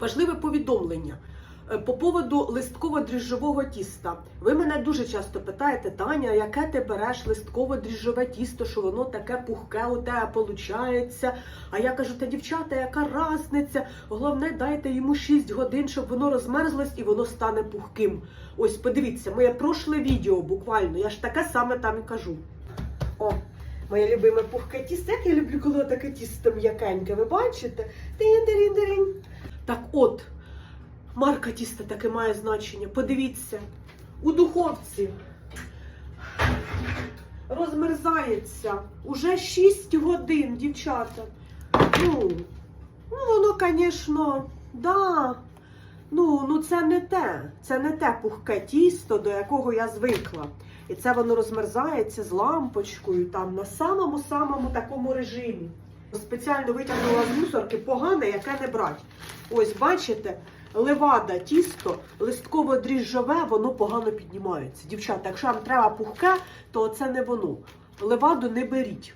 Важливе повідомлення. Е, По поводу листково-дріжджового тіста. Ви мене дуже часто питаєте, Таня, яке ти береш листково-дріжджове тісто, що воно таке пухке у тебе виходить. А я кажу, та дівчата, яка разниця? Головне, дайте йому 6 годин, щоб воно розмерзлось і воно стане пухким. Ось подивіться, моє прошле відео буквально, я ж таке саме там і кажу. О, моє любиме пухке тісто. Як я люблю, коли таке тісто м'якеньке, ви бачите? Тин-тин-тин. Так от, марка тіста таке має значення. Подивіться, у духовці розмерзається уже 6 годин, дівчата. Ну, ну воно, звісно, да. Ну, ну це не те. Це не те пухке тісто, до якого я звикла. І це воно розмерзається з лампочкою там на самому-самому такому режимі. Спеціально витягнула з мусорки погане, яке не брать. Ось бачите, левада, тісто, листково-дріжджове, воно погано піднімається. Дівчата, якщо вам треба пухке, то це не воно. Леваду не беріть.